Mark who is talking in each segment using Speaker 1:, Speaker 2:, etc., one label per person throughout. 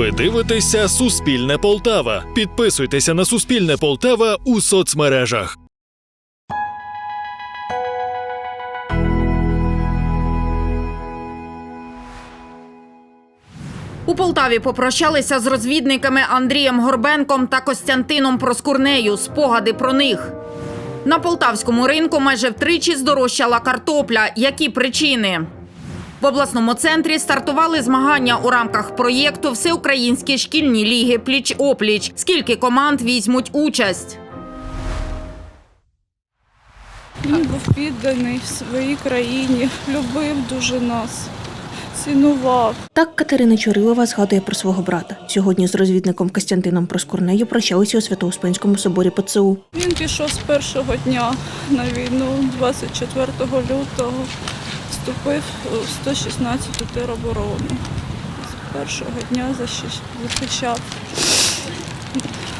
Speaker 1: Ви дивитеся Суспільне Полтава. Підписуйтеся на Суспільне Полтава у соцмережах.
Speaker 2: У Полтаві попрощалися з розвідниками Андрієм Горбенком та Костянтином Проскурнею. Спогади про них. На полтавському ринку майже втричі здорожчала картопля. Які причини? В обласному центрі стартували змагання у рамках проєкту Всеукраїнські шкільні ліги пліч-опліч. Скільки команд візьмуть участь?
Speaker 3: Він був підданий своїй країні, любив дуже нас, цінував.
Speaker 4: Так Катерина Чурилова згадує про свого брата. Сьогодні з розвідником Костянтином Проскурнею прощалися у Свято-Успенському соборі ПЦУ.
Speaker 3: Він пішов з першого дня на війну, 24 лютого, вступив у 116-ту тероборону. З першого дня захищав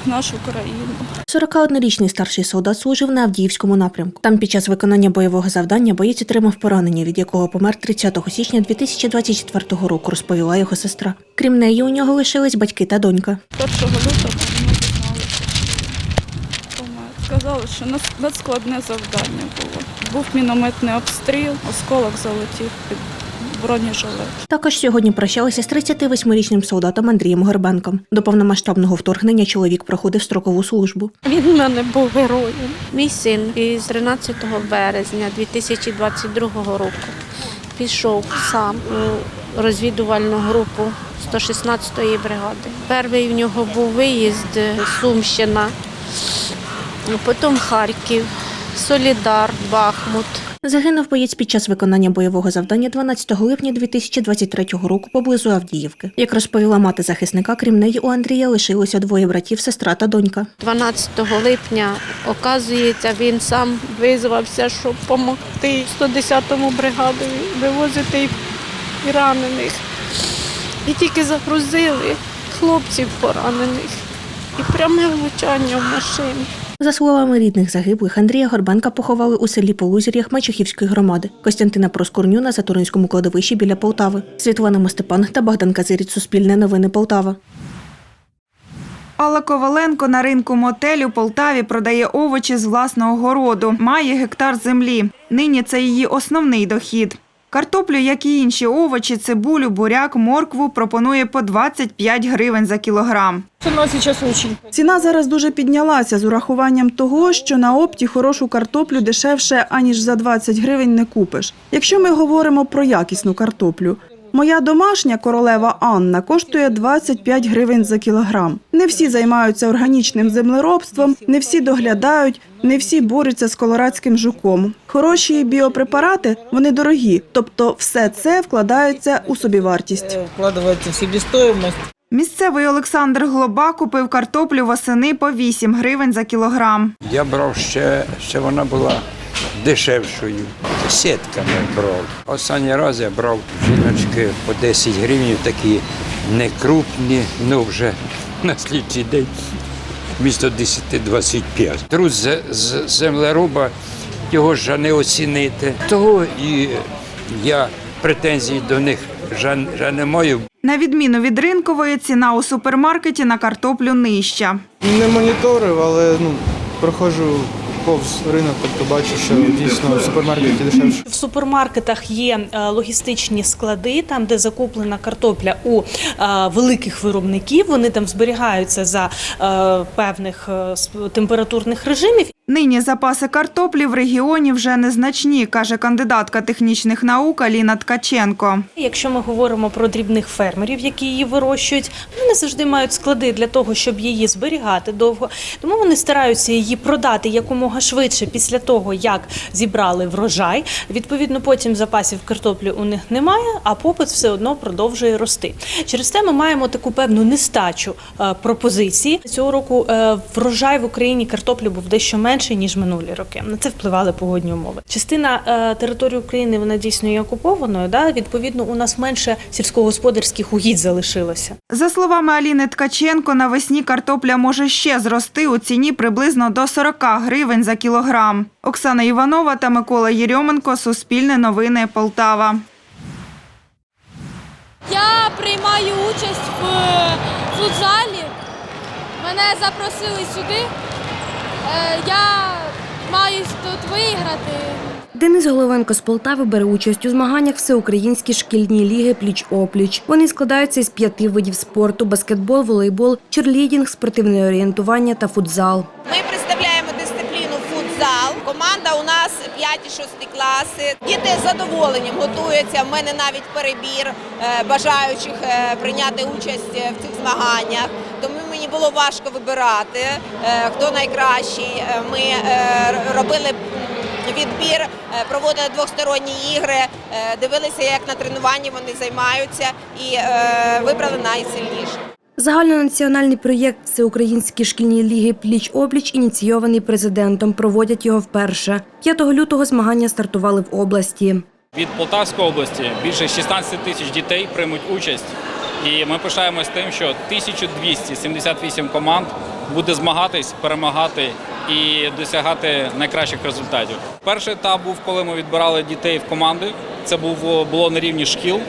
Speaker 3: нашу країну.
Speaker 4: 41-річний старший солдат служив на Авдіївському напрямку. Там під час виконання бойового завдання боєць отримав поранення, від якого помер 30 січня 2024 року, розповіла його сестра. Крім неї, у нього лишились батьки та донька.
Speaker 3: 1 лютого ми дізналися, що помер. Сказали, що нас- надскладне завдання було. Був мінометний обстріл, осколок залетів під бронежилет.
Speaker 4: Також сьогодні прощалися з 38-річним солдатом Андрієм Горбенком. До повномасштабного вторгнення чоловік проходив строкову службу.
Speaker 5: Він в мене був героєм. Мій син із 13 березня 2022 року пішов сам у розвідувальну групу 116-ї бригади. Перший в нього був виїзд Сумщина, потім Харків, Солідар, Бахмут.
Speaker 4: Загинув боєць під час виконання бойового завдання 12 липня 2023 року поблизу Авдіївки. Як розповіла мати захисника, крім неї у Андрія лишилося двоє братів, сестра та донька.
Speaker 5: 12 липня, оказується, він сам визвався, щоб допомогти 110-му бригаду вивозити і ранених. І тільки загрузили хлопців поранених і пряме влучання в машину.
Speaker 4: За словами рідних загиблих, Андрія Горбенка поховали у селі Полузір'ях Мачухівської громади, Костянтина Проскурню на Сатуринському кладовищі біля Полтави. Світлана Мостепан та Богдан Казиріць. Суспільне новини Полтава.
Speaker 6: Алла Коваленко на ринку мотель у Полтаві продає овочі з власного городу. Має гектар землі. Нині це її основний дохід. Картоплю, як і інші овочі, цибулю, буряк, моркву пропонує по 25 гривень за кілограм.
Speaker 7: Ціна зараз дуже піднялася з урахуванням того, що на опті хорошу картоплю дешевше, аніж за 20 гривень не купиш. Якщо ми говоримо про якісну картоплю, моя домашня королева Анна коштує 25 гривень за кілограм. Не всі займаються органічним землеробством, не всі доглядають, не всі борються з колорадським жуком. Хороші біопрепарати вони дорогі, тобто все це вкладається у собівартість.
Speaker 8: вкладывается в себестоимость.
Speaker 6: Місцевий Олександр Глоба купив картоплю восени по 8 гривень за кілограм.
Speaker 9: Я брав ще, ще вона була дешевшою. Сітками брав. Останній раз я брав жіночки по 10 гривень, такі не крупні, ну вже на слідчий день місто 10-25. Труд з, з землероба його ж не оцінити. Того і я претензій до них вже, вже не маю.
Speaker 6: На відміну від ринкової, ціна у супермаркеті на картоплю нижча.
Speaker 10: Не моніторив, але ну, проходжу повз ринок, тобто бачу, що дійсно в супермаркеті дешевше.
Speaker 11: В супермаркетах є е, логістичні склади, там де закуплена картопля у е, великих виробників. Вони там зберігаються за е, певних температурних режимів.
Speaker 6: Нині запаси картоплі в регіоні вже незначні, каже кандидатка технічних наук Аліна Ткаченко.
Speaker 11: Якщо ми говоримо про дрібних фермерів, які її вирощують, вони завжди мають склади для того, щоб її зберігати довго. Тому вони стараються її продати якомога швидше після того, як зібрали врожай. Відповідно, потім запасів картоплі у них немає, а попит все одно продовжує рости. Через те ми маємо таку певну нестачу е, пропозиції. Цього року е, врожай в Україні картоплі був дещо менший ніж минулі роки. На це впливали погодні умови. Частина е, території України вона дійсно є окупованою. Да? Відповідно, у нас менше сільськогосподарських угідь залишилося.
Speaker 6: За словами Аліни Ткаченко, навесні картопля може ще зрости у ціні приблизно до 40 гривень за кілограм. Оксана Іванова та Микола Єрьоменко. Суспільне новини Полтава.
Speaker 12: Я приймаю участь в футзалі. Мене запросили сюди. Е, Я маю тут виграти.
Speaker 13: Денис Головенко з Полтави бере участь у змаганнях Всеукраїнські шкільні ліги пліч-опліч. Вони складаються із п'яти видів спорту: баскетбол, волейбол, черлідінг, спортивне орієнтування та футзал.
Speaker 14: Ми представляємо дисципліну футзал. Команда у нас 5-6 класи. Діти з задоволенням готуються. В мене навіть перебір е, бажаючих е, прийняти участь в цих змаганнях. Тому було важко вибирати, е, хто найкращий. Е, Ми е, робили відбір, проводили двосторонні ігри, дивилися, як на тренуванні вони займаються, і вибрали найсильніших.
Speaker 13: Загальнонаціональний проєкт Всеукраїнські шкільні ліги пліч-опліч ініційований президентом. Проводять його вперше. 5 лютого змагання стартували в області.
Speaker 15: Від Полтавської області більше 16 тисяч дітей приймуть участь. І ми пишаємось тим, що 1278 команд буде змагатись, перемагати і досягати найкращих результатів. Перший етап був, коли ми відбирали дітей в команди. Це було на рівні шкіл.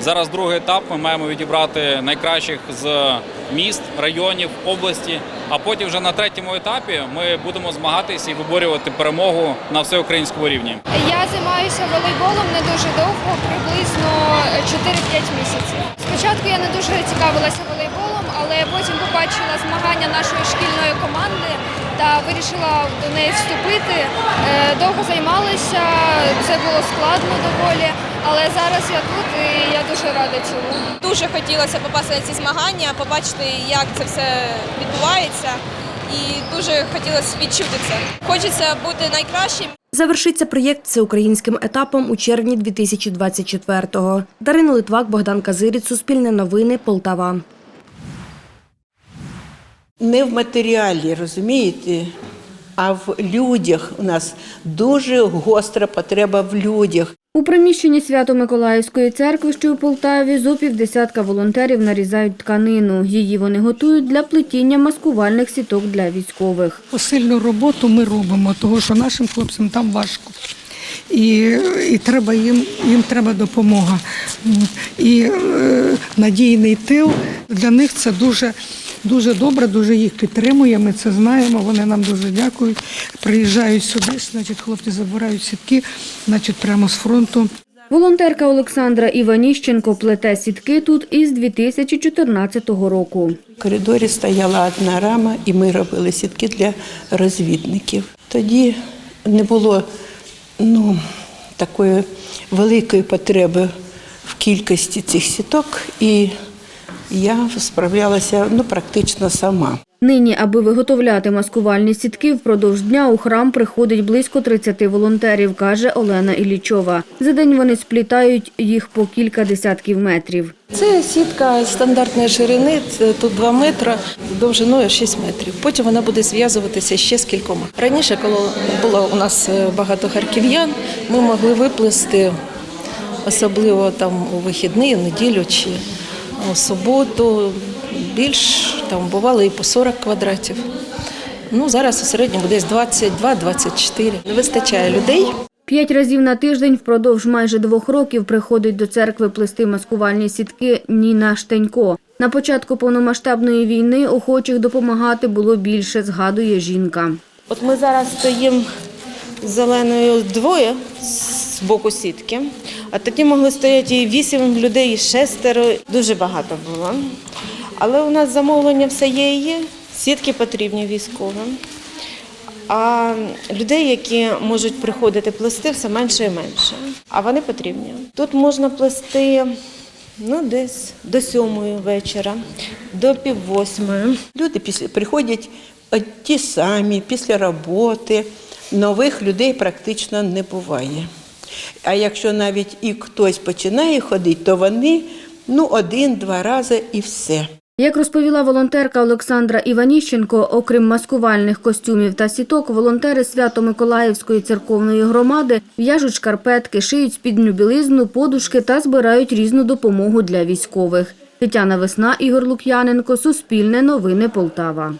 Speaker 15: Зараз другий етап. Ми маємо відібрати найкращих з міст, районів, області. А потім вже на третьому етапі ми будемо змагатися і виборювати перемогу на всеукраїнському рівні.
Speaker 12: Я займаюся волейболом не дуже довго, приблизно 4-5 місяців. Спочатку я не дуже цікавилася волейболом, але потім побачила змагання нашої шкільної команди та вирішила до неї вступити. Е, Довго займалася, це було складно доволі, але зараз я тут і я дуже рада цьому. Дуже хотілося попасти на ці змагання, побачити, як це все відбувається, і дуже хотілося відчути це. Хочеться бути найкращим.
Speaker 13: Завершиться проєкт всеукраїнським етапом у червні 2024-го. Дарина Литвак, Богдан Казиріць, Суспільне новини, Полтава.
Speaker 16: не в матеріалі, розумієте, а в людях. У нас дуже гостра потреба в людях.
Speaker 2: У приміщенні Свято-Миколаївської церкви, що у Полтаві, зо півдесятка волонтерів нарізають тканину. Її вони готують для плетіння маскувальних сіток для військових.
Speaker 17: Посильну роботу ми робимо, тому що нашим хлопцям там важко. І, і треба їм, їм треба допомога. І е, надійний тил для них це дуже, дуже добре, дуже їх підтримує. Ми це знаємо. Вони нам дуже дякують. Приїжджають сюди, значить, хлопці забирають сітки, значить, прямо з фронту.
Speaker 2: Волонтерка Олександра Іваніщенко плете сітки тут із 2014 року.
Speaker 16: В коридорі стояла одна рама, і ми робили сітки для розвідників. Тоді не було ну, такої великої потреби в кількості цих сіток, і я справлялася ну, практично сама.
Speaker 2: Нині, аби виготовляти маскувальні сітки, впродовж дня у храм приходить близько 30 волонтерів, каже Олена Іллічова. За день вони сплітають їх по кілька десятків метрів.
Speaker 18: Це сітка стандартної ширини, тут 2 метри, довжиною 6 метрів. Потім вона буде зв'язуватися ще з кількома. Раніше, коли було у нас е, багато харків'ян, ми могли виплести, особливо там у вихідний, у неділю чи у суботу. Більш там бувало і по 40 квадратів. Ну, зараз у середньому десь 22-24. Не вистачає людей.
Speaker 2: П'ять разів на тиждень впродовж майже двох років приходить до церкви плести маскувальні сітки Ніна Штенько. На початку повномасштабної війни охочих допомагати було більше, згадує жінка.
Speaker 5: От ми зараз стоїмо зеленою двоє з боку сітки, а тоді могли стояти і вісім людей, і шестеро. Дуже багато було. Але у нас замовлення все є і є. Сітки потрібні військовим. А людей, які можуть приходити плести, все менше і менше. А вони потрібні. Тут можна плести ну, десь до сьомої вечора, до пів восьмої.
Speaker 16: Люди після приходять ті самі після роботи. Нових людей практично не буває. А якщо навіть і хтось починає ходити, то вони ну один-два рази і все.
Speaker 2: Як розповіла волонтерка Олександра Іваніщенко, окрім маскувальних костюмів та сіток, волонтери Свято-Миколаївської церковної громади в'яжуть шкарпетки, шиють спідню білизну, подушки та збирають різну допомогу для військових. Тетяна Весна, Ігор Лук'яненко, Суспільне новини Полтава.